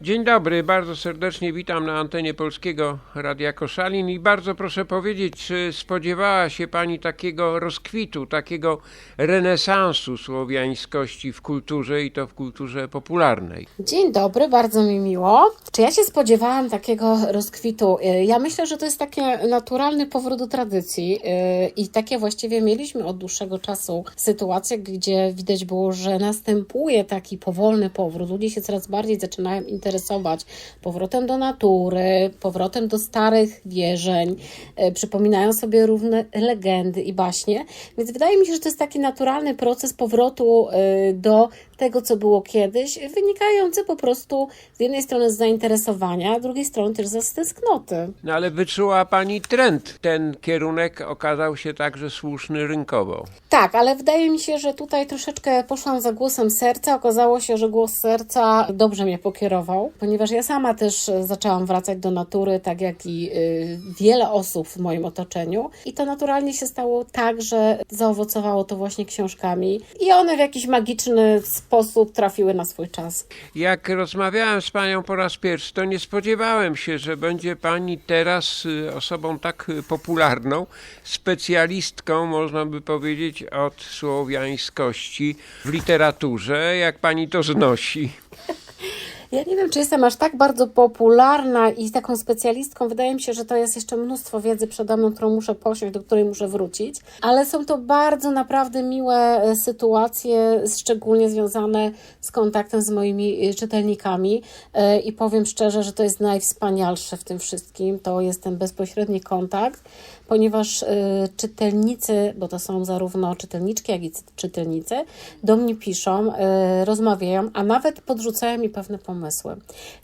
Dzień dobry, bardzo serdecznie witam na antenie Polskiego Radia Koszalin i bardzo proszę powiedzieć, czy spodziewała się Pani takiego rozkwitu, takiego renesansu słowiańskości w kulturze i to w kulturze popularnej? Dzień dobry, bardzo mi miło. Czy ja się spodziewałam takiego rozkwitu? Y, Ja myślę, że to jest taki naturalny powrót do tradycji y, i takie właściwie mieliśmy od dłuższego czasu sytuacje, gdzie widać było, że następuje taki powolny powrót. Ludzie się coraz bardziej zaczynają interesować powrotem do natury, powrotem do starych wierzeń, y, przypominają sobie różne legendy i baśnie, więc wydaje mi się, że to jest taki naturalny proces powrotu y, do tego, co było kiedyś, wynikający po prostu z jednej strony z zainteresowania, a z drugiej strony też ze stęsknoty. No ale wyczuła Pani trend. Ten kierunek okazał się także słuszny rynkowo. Tak, ale wydaje mi się, że tutaj troszeczkę poszłam za głosem serca. Okazało się, że głos serca dobrze mnie pokierował, ponieważ ja sama też zaczęłam wracać do natury, tak jak i y, wiele osób w moim otoczeniu. I to naturalnie się stało tak, że zaowocowało to właśnie książkami i one w jakiś magiczny sposób trafiły na swój czas. Jak rozmawiałem z panią po raz pierwszy, to nie spodziewałem się, że będzie pani teraz y, osobą tak y, popularną, specjalistką, można by powiedzieć, od słowiańskości w literaturze. Jak pani to znosi? Ja nie wiem, czy jestem aż tak bardzo popularna i taką specjalistką. Wydaje mi się, że to jest jeszcze mnóstwo wiedzy przede mną, którą muszę posiąść, do której muszę wrócić. Ale są to bardzo naprawdę miłe e, sytuacje, szczególnie związane z kontaktem z moimi e, czytelnikami. E, I powiem szczerze, że to jest najwspanialsze w tym wszystkim. To jest ten bezpośredni kontakt, ponieważ czytelnicy, bo to są zarówno czytelniczki, jak i cy- czytelnicy, do mnie piszą, rozmawiają, a nawet podrzucają mi pewne pomysły.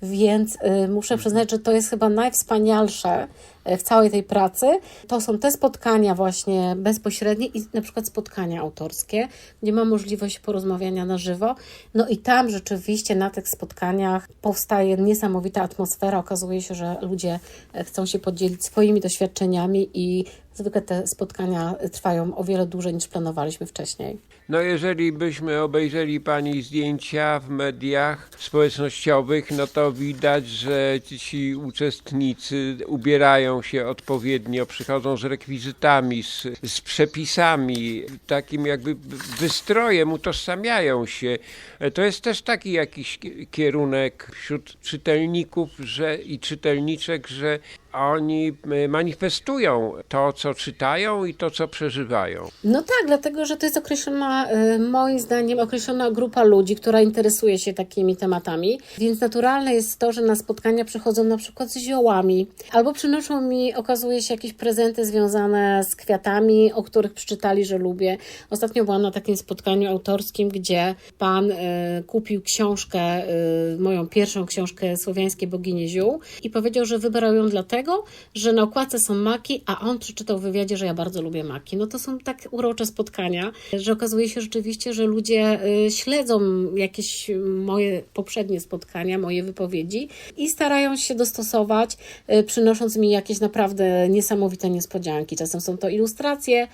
Więc y, muszę przyznać, że to jest chyba najwspanialsze y, w całej tej pracy. To są te spotkania właśnie bezpośrednie i na przykład spotkania autorskie, gdzie mam możliwość porozmawiania na żywo. No i tam rzeczywiście na tych spotkaniach powstaje niesamowita atmosfera. Okazuje się, że ludzie e, chcą się podzielić swoimi doświadczeniami i zwykle te spotkania trwają o wiele dłużej niż planowaliśmy wcześniej. No jeżeli byśmy obejrzeli pani zdjęcia w mediach społecznościowych, no to widać, że ci uczestnicy ubierają się odpowiednio, przychodzą z rekwizytami, z, z przepisami, takim jakby wystrojem, utożsamiają się. To jest też taki jakiś ki- kierunek wśród czytelników że, i czytelniczek, że oni y, manifestują to, co czytają i to, co przeżywają. No tak, dlatego że to jest określona, y, moim zdaniem, określona grupa ludzi, która interesuje się takimi tematami, więc naturalne jest to, że na spotkania przychodzą na przykład z ziołami, albo przynoszą mi, okazuje się, jakieś prezenty związane z kwiatami, o których przeczytali, że lubię. Ostatnio byłam na takim spotkaniu autorskim, gdzie pan y, kupił książkę, y, moją pierwszą książkę Słowiańskie Boginie Ziół i powiedział, że wybrał ją dlatego, że na okładce są maki, a on przeczytał w wywiadzie, że ja bardzo lubię maki. No to są tak urocze spotkania, że okazuje się rzeczywiście, że ludzie y, śledzą jakieś moje poprzednie spotkania, moje wypowiedzi i starają się dostosować, y, przynosząc mi jakieś naprawdę niesamowite niespodzianki. Czasem są to ilustracje,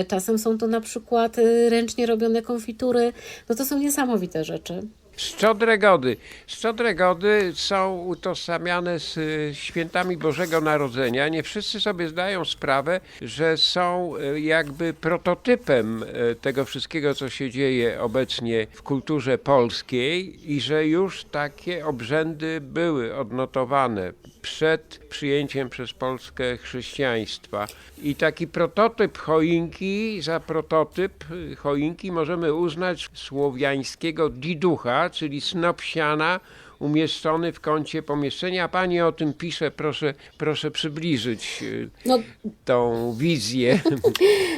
y, czasem są to na przykład ręcznie robione konfitury. No to są niesamowite rzeczy. Szczodre gody. Szczodre gody są utożsamiane z y, świętami Bożego Narodzenia. Nie wszyscy sobie zdają sprawę, że są y, jakby prototypem y, tego wszystkiego, co się dzieje obecnie w kulturze polskiej i że już takie obrzędy były odnotowane przed przyjęciem przez Polskę chrześcijaństwa. I taki prototyp choinki, za prototyp choinki możemy uznać słowiańskiego diducha, czyli snop siana umieszczony w kącie pomieszczenia. Pani o tym pisze, proszę, proszę przybliżyć y, No, tą wizję.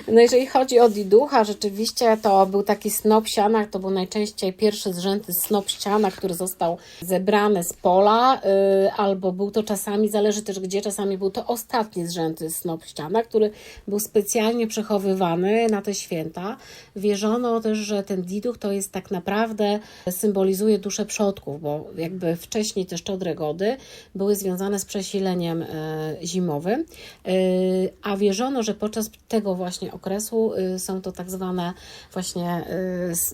No jeżeli chodzi o diducha, rzeczywiście to był taki snop siana, to był najczęściej pierwszy zrzęty snop ściana, który został zebrany z pola, y, albo był to czasami, zależy też gdzie, czasami był to ostatni zrzęty snop ściana, który był specjalnie przechowywany na te święta. Wierzono też, że ten diduch to jest tak naprawdę, symbolizuje duszę przodków, bo jak jakby wcześniej te szczodre gody były związane z przesileniem e, zimowym, e, a wierzono, że podczas tego właśnie okresu e, są to tak zwane właśnie,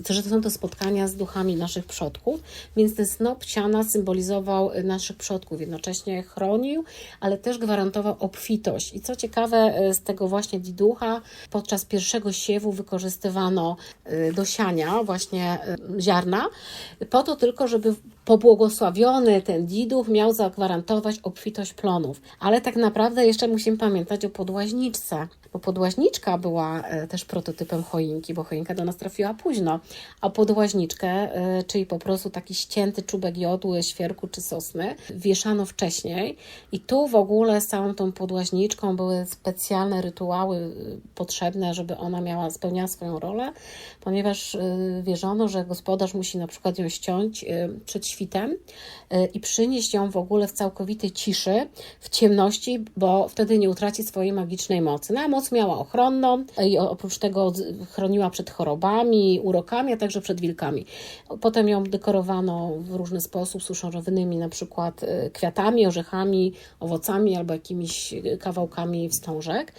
że to są to spotkania z duchami naszych przodków, więc ten snop siana symbolizował naszych przodków, jednocześnie chronił, ale też gwarantował obfitość. I co ciekawe, z tego właśnie diducha podczas pierwszego siewu wykorzystywano do siania właśnie ziarna, po to tylko, żeby pobłogosławiony ten diduch miał zagwarantować obfitość plonów. Ale tak naprawdę jeszcze musimy pamiętać o podłaźniczce, bo podłaźniczka była e, też prototypem choinki, bo choinka do nas trafiła późno, a podłaźniczkę, e, czyli po prostu taki ścięty czubek jodły, świerku czy sosny, wieszano wcześniej i tu w ogóle z całą tą podłaźniczką były specjalne rytuały y, potrzebne, żeby ona miała, spełniała swoją rolę, ponieważ wierzono, że gospodarz musi na przykład ją ściąć przed świtem i przynieść ją w ogóle w całkowitej ciszy, w ciemności, bo wtedy nie utraci swojej magicznej mocy. No a moc miała ochronną i oprócz tego chroniła przed chorobami, urokami, a także przed wilkami. Potem ją dekorowano w różny sposób suszorowymi, na przykład y, kwiatami, orzechami, owocami albo jakimiś y, kawałkami wstążek.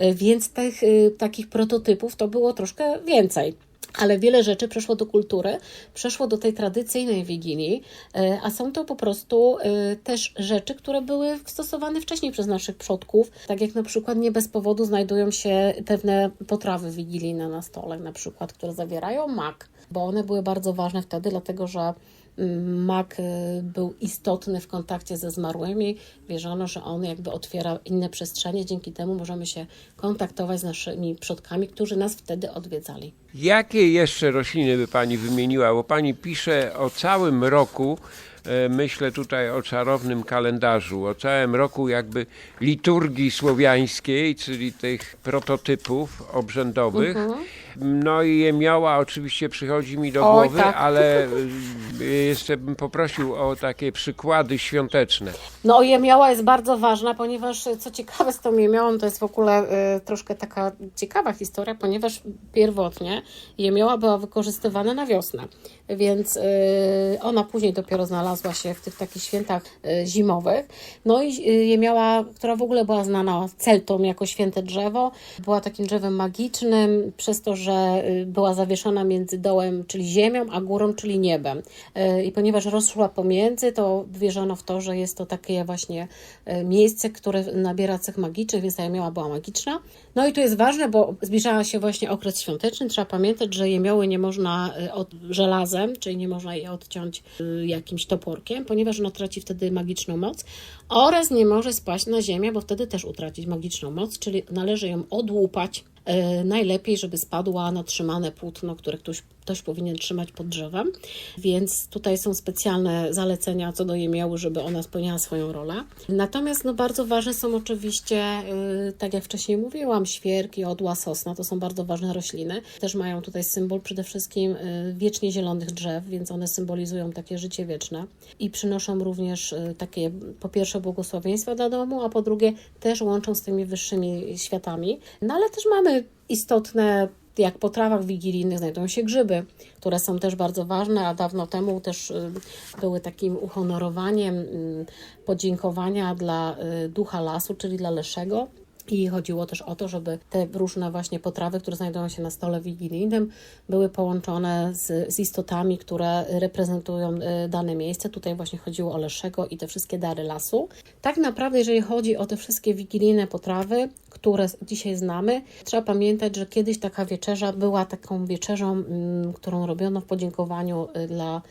Y, Więc tych takich prototypów to było troszkę więcej. Ale wiele rzeczy przeszło do kultury, przeszło do tej tradycyjnej wigilii, y, a są to po prostu y, też rzeczy, które były stosowane wcześniej przez naszych przodków. Tak jak na przykład nie bez powodu znajdują się pewne potrawy wigilijne na stole, na przykład, które zawierają mak, bo one były bardzo ważne wtedy, dlatego że mak y, był istotny w kontakcie ze zmarłymi. Wierzono, że on jakby otwiera inne przestrzenie, dzięki temu możemy się kontaktować z naszymi przodkami, którzy nas wtedy odwiedzali. Jakie jeszcze rośliny by Pani wymieniła? Bo Pani pisze o całym roku, e, myślę tutaj o czarownym kalendarzu, o całym roku jakby liturgii słowiańskiej, czyli tych prototypów obrzędowych. No i jemioła oczywiście przychodzi mi do Oj, głowy, tak. ale e, jeszcze bym poprosił o takie przykłady świąteczne. No jemioła jest bardzo ważna, ponieważ co ciekawe z tą jemiołą, to jest w ogóle y, troszkę taka ciekawa historia, ponieważ pierwotnie jemioła była wykorzystywana na wiosnę, więc y, ona później dopiero znalazła się w tych takich świętach y, zimowych. No i y, jemioła, która w ogóle była znana Celtom jako święte drzewo, była takim drzewem magicznym, przez to, że y, była zawieszona między dołem, czyli ziemią, a górą, czyli niebem. Y, I ponieważ rosła pomiędzy, to wierzono w to, że jest to takie właśnie y, miejsce, które nabiera cech magicznych, więc ta jemioła była magiczna. No i tu jest ważne, bo zbliżała się właśnie okres świąteczny. Trzeba pamiętać, że jemioły nie można od żelazem, czyli nie można jej odciąć jakimś toporkiem, ponieważ ona traci wtedy magiczną moc oraz nie może spaść na ziemię, bo wtedy też utracić magiczną moc, czyli należy ją odłupać. E, Najlepiej, żeby spadła na trzymane płótno, które ktoś, ktoś powinien trzymać pod drzewem. Więc tutaj są specjalne zalecenia co do jemioły, żeby ona spełniała swoją rolę. Natomiast no, bardzo ważne są oczywiście, y, tak jak wcześniej mówiłam, świerk, jodła, sosna. To są bardzo ważne rośliny. Też mają tutaj symbol przede wszystkim y, wiecznie zielonych drzew, więc one symbolizują takie życie wieczne i przynoszą również y, takie po pierwsze błogosławieństwa dla domu, a po drugie też łączą z tymi wyższymi światami. No ale też mamy istotne jak po trawach wigilijnych znajdują się grzyby, które są też bardzo ważne, a dawno temu też y, były takim uhonorowaniem y, podziękowania dla y, ducha lasu, czyli dla Leszego. I chodziło też o to, żeby te różne właśnie potrawy, które znajdują się na stole wigilijnym, były połączone z, z istotami, które reprezentują dane miejsce. Tutaj właśnie chodziło o Leszego i te wszystkie dary lasu. Tak naprawdę, jeżeli chodzi o te wszystkie wigilijne potrawy, które dzisiaj znamy, trzeba pamiętać, że kiedyś taka wieczerza była taką wieczerzą, mm, którą robiono w podziękowaniu y, dla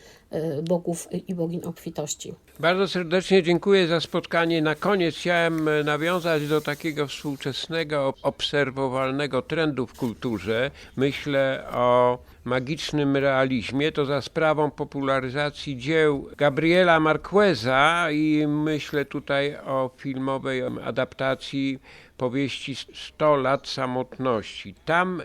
bogów i bogiń obfitości. Bardzo serdecznie dziękuję za spotkanie. Na koniec chciałem e, nawiązać do takiego współczesnego, obserwowalnego trendu w kulturze. Myślę o magicznym realizmie, to za sprawą popularyzacji dzieł Gabriela Marqueza i myślę tutaj o filmowej adaptacji powieści 100 lat samotności. Tam y,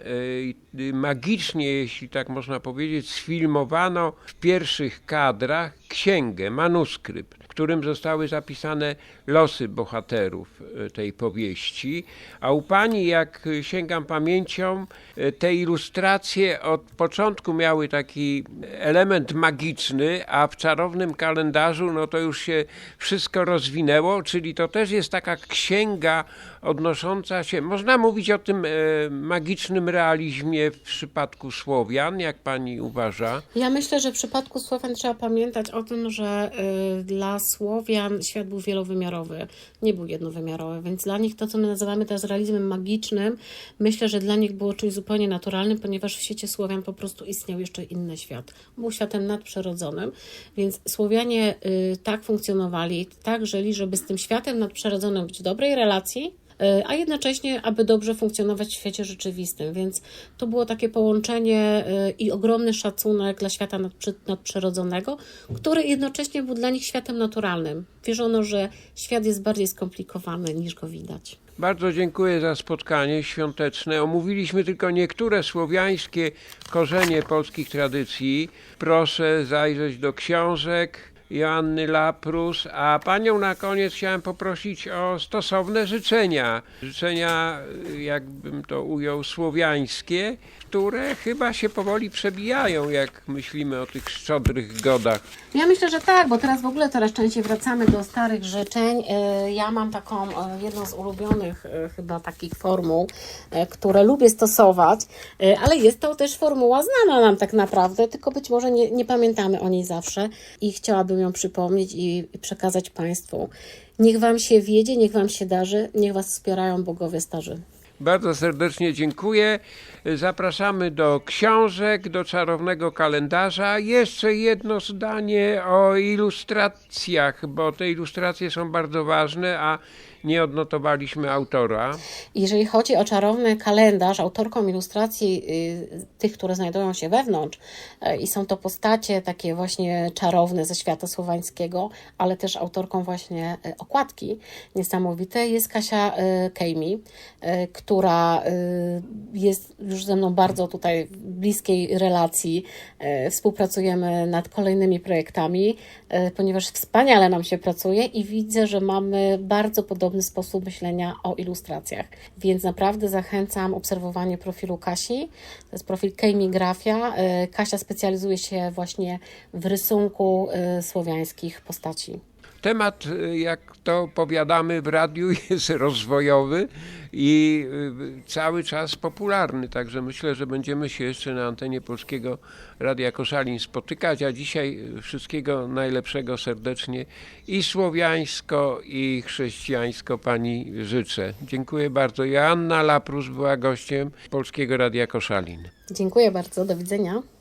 y, magicznie, jeśli tak można powiedzieć, sfilmowano w pierwszych tych kadrach księgę, manuskrypt, którym zostały zapisane losy bohaterów e, tej powieści. A u pani, jak sięgam pamięcią, e, te ilustracje od początku miały taki element magiczny, a w czarownym kalendarzu no to już się wszystko rozwinęło, czyli to też jest taka księga odnosząca się, można mówić o tym e, magicznym realizmie w przypadku Słowian, jak pani uważa? Ja myślę, że w przypadku Słowian trzeba pamiętać o tym, że y, dla Słowian świat był wielowymiarowy, nie był jednowymiarowy, więc dla nich to, co my nazywamy teraz realizmem magicznym, myślę, że dla nich było czymś zupełnie naturalnym, ponieważ w świecie Słowian po prostu istniał jeszcze inny świat. Był światem nadprzyrodzonym, więc Słowianie y, tak funkcjonowali, tak żyli, żeby z tym światem nadprzyrodzonym być w dobrej relacji, a jednocześnie, aby dobrze funkcjonować w świecie rzeczywistym. Więc to było takie połączenie y, i ogromny szacunek dla świata nadprzy, nadprzyrodzonego, który jednocześnie był dla nich światem naturalnym. Wierzono, że świat jest bardziej skomplikowany niż go widać. Bardzo dziękuję za spotkanie świąteczne. Omówiliśmy tylko niektóre słowiańskie korzenie polskich tradycji. Proszę zajrzeć do książek Joanny Laprus, a panią na koniec chciałem poprosić o stosowne życzenia. Życzenia, jakbym to ujął, słowiańskie, które chyba się powoli przebijają, jak myślimy o tych szczodrych godach. Ja myślę, że tak, bo teraz w ogóle coraz częściej wracamy do starych życzeń. Y, Ja mam taką y, jedną z ulubionych y, chyba takich formuł, które lubię stosować, ale jest to też formuła znana nam tak naprawdę, tylko być może nie, nie pamiętamy o niej zawsze i chciałabym ją przypomnieć i przekazać Państwu. Niech Wam się wiedzie, niech Wam się darzy, niech Was wspierają bogowie starzy. Bardzo serdecznie dziękuję. Zapraszamy do książek, do czarownego kalendarza. Jeszcze jedno zdanie o ilustracjach, bo te ilustracje są bardzo ważne, a nie odnotowaliśmy autora. Jeżeli chodzi o czarowny kalendarz, autorką ilustracji y, tych, które znajdują się wewnątrz, y, i są to postacie takie właśnie czarowne ze świata słowańskiego, ale też autorką właśnie y, okładki niesamowitej jest Kasia Kejmi, która jest już ze mną bardzo tutaj w bliskiej relacji. Współpracujemy nad kolejnymi projektami, ponieważ wspaniale nam się pracuje i widzę, że mamy bardzo podobny sposób myślenia o ilustracjach. Więc naprawdę zachęcam obserwowanie profilu Kasi. To jest profil Kejmi Grafia. Y, Kasia specjalizuje się właśnie w rysunku y, słowiańskich postaci. Temat, y, jak to powiadamy w radiu, jest rozwojowy i y, cały czas popularny. Także myślę, że będziemy się jeszcze na antenie Polskiego Radia Koszalin spotykać. A dzisiaj y, wszystkiego najlepszego serdecznie i słowiańsko, i chrześcijańsko pani życzę. Dziękuję bardzo. Joanna Laprus była gościem Polskiego Radia Koszalin. Dziękuję bardzo. Do widzenia.